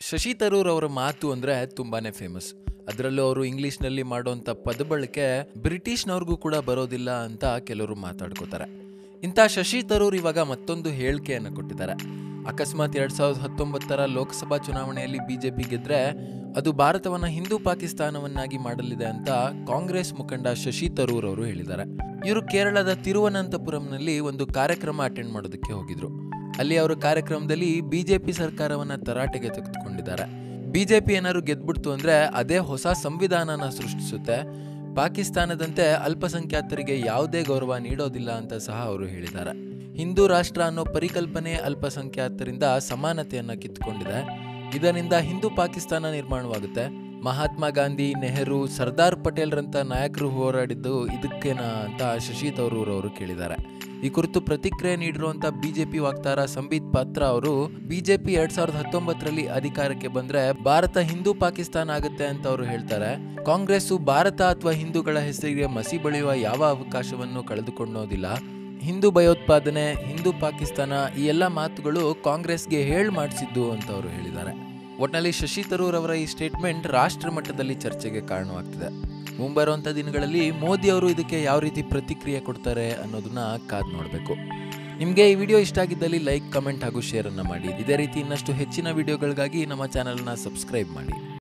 ಶಶಿ ತರೂರ್ ಅವರ ಮಾತು ಅಂದರೆ ತುಂಬಾನೇ ಫೇಮಸ್ ಅದರಲ್ಲೂ ಅವರು ಇಂಗ್ಲೀಷ್ನಲ್ಲಿ ಮಾಡೋಂಥ ಪದಬಳಕೆ ಬ್ರಿಟಿಷ್ನವ್ರಿಗೂ ಕೂಡ ಬರೋದಿಲ್ಲ ಅಂತ ಕೆಲವರು ಮಾತಾಡ್ಕೋತಾರೆ. ಇಂಥ ಶಶಿ ತರೂರ್ ಇವಾಗ ಮತ್ತೊಂದು ಹೇಳಿಕೆಯನ್ನು ಕೊಟ್ಟಿದ್ದಾರೆ. ಅಕಸ್ಮಾತ್ ಎರಡ್ ಸಾವಿರದ ಹತ್ತೊಂಬತ್ತರ ಲೋಕಸಭಾ ಚುನಾವಣೆಯಲ್ಲಿ ಬಿಜೆಪಿ ಗೆದ್ರೆ ಅದು ಭಾರತವನ್ನ ಹಿಂದೂ ಪಾಕಿಸ್ತಾನವನ್ನಾಗಿ ಮಾಡಲಿದೆ ಅಂತ ಕಾಂಗ್ರೆಸ್ ಮುಖಂಡ ಶಶಿ ತರೂರ್ ಅವರು ಹೇಳಿದ್ದಾರೆ. ಇವರು ಕೇರಳದ ತಿರುವನಂತಪುರಂನಲ್ಲಿ ಒಂದು ಕಾರ್ಯಕ್ರಮ ಅಟೆಂಡ್ ಮಾಡೋದಕ್ಕೆ ಹೋಗಿದ್ರು. ಅಲ್ಲಿ ಅವರ ಕಾರ್ಯಕ್ರಮದಲ್ಲಿ ಬಿಜೆಪಿ ಸರ್ಕಾರವನ್ನ ತರಾಟೆಗೆ ತೆಗೆದುಕೊಂಡಿದ್ದಾರೆ. ಬಿಜೆಪಿ ಏನಾದ್ರು ಗೆದ್ಬಿಡ್ತು ಅಂದ್ರೆ ಅದೇ ಹೊಸ ಸಂವಿಧಾನನ ಸೃಷ್ಟಿಸುತ್ತೆ. ಪಾಕಿಸ್ತಾನದಂತೆ ಅಲ್ಪಸಂಖ್ಯಾತರಿಗೆ ಯಾವುದೇ ಗೌರವ ನೀಡೋದಿಲ್ಲ ಅಂತ ಸಹ ಅವರು ಹೇಳಿದ್ದಾರೆ. ಹಿಂದೂ ರಾಷ್ಟ್ರ ಅನ್ನೋ ಪರಿಕಲ್ಪನೆ ಅಲ್ಪಸಂಖ್ಯಾತರಿಂದ ಸಮಾನತೆಯನ್ನ ಕಿತ್ತುಕೊಂಡಿದೆ. ಇದರಿಂದ ಹಿಂದೂ ಪಾಕಿಸ್ತಾನ ನಿರ್ಮಾಣವಾಗುತ್ತೆ. ಮಹಾತ್ಮ ಗಾಂಧಿ, ನೆಹರು, ಸರ್ದಾರ್ ಪಟೇಲ್ರಂತ ನಾಯಕರು ಹೋರಾಡಿದ್ದು ಇದಕ್ಕೇನಾ ಅಂತ ಶಶಿ ತರೂರ್ ಅವರು ಕೇಳಿದ್ದಾರೆ. ಈ ಕುರಿತು ಪ್ರತಿಕ್ರಿಯೆ ನೀಡಿರುವಂತ ಬಿಜೆಪಿ ವಕ್ತಾರ ಸಂಬಿತ್ ಪಾತ್ರ ಅವರು, ಬಿಜೆಪಿ ಎರಡ್ ಸಾವಿರದ ಹತ್ತೊಂಬತ್ತರಲ್ಲಿ ಅಧಿಕಾರಕ್ಕೆ ಬಂದ್ರೆ ಭಾರತ ಹಿಂದೂ ಪಾಕಿಸ್ತಾನ ಆಗುತ್ತೆ ಅಂತ ಅವರು ಹೇಳ್ತಾರೆ. ಕಾಂಗ್ರೆಸ್ ಭಾರತ ಅಥವಾ ಹಿಂದೂಗಳ ಹೆಸರಿಗೆ ಮಸಿ ಬಳಿಯುವ ಯಾವ ಅವಕಾಶವನ್ನು ಕಳೆದುಕೊಳ್ಳೋದಿಲ್ಲ ಹಿಂದೂ ಭಯೋತ್ಪಾದನೆ, ಹಿಂದೂ ಪಾಕಿಸ್ತಾನ ಈ ಎಲ್ಲ ಮಾತುಗಳು ಕಾಂಗ್ರೆಸ್ಗೆ ಹೇಳ್ ಮಾಡಿಸಿದ್ದು ಅಂತ ಅವರು ಹೇಳಿದ್ದಾರೆ. ಒಟ್ನಲ್ಲಿ ಶಶಿ ತರೂರ್ ಅವರ ಈ ಸ್ಟೇಟ್ಮೆಂಟ್ ರಾಷ್ಟ್ರ ಮಟ್ಟದಲ್ಲಿ ಚರ್ಚೆಗೆ ಕಾರಣವಾಗ್ತಿದೆ. ಮುಂಬರುವಂಥ ದಿನಗಳಲ್ಲಿ ಮೋದಿ ಅವರು ಇದಕ್ಕೆ ಯಾವ ರೀತಿ ಪ್ರತಿಕ್ರಿಯೆ ಕೊಡ್ತಾರೆ ಅನ್ನೋದನ್ನ ಕಾದ್ ನೋಡಬೇಕು. ನಿಮಗೆ ಈ ವಿಡಿಯೋ ಇಷ್ಟ ಆಗಿದ್ದಲ್ಲಿ ಲೈಕ್, ಕಮೆಂಟ್ ಹಾಗೂ ಶೇರ್ ಅನ್ನ ಮಾಡಿ. ಇದೇ ರೀತಿ ಇನ್ನಷ್ಟು ಹೆಚ್ಚಿನ ವಿಡಿಯೋಗಳಿಗಾಗಿ ನಮ್ಮ ಚಾನೆಲ್ನ ಸಬ್ಸ್ಕ್ರೈಬ್ ಮಾಡಿ.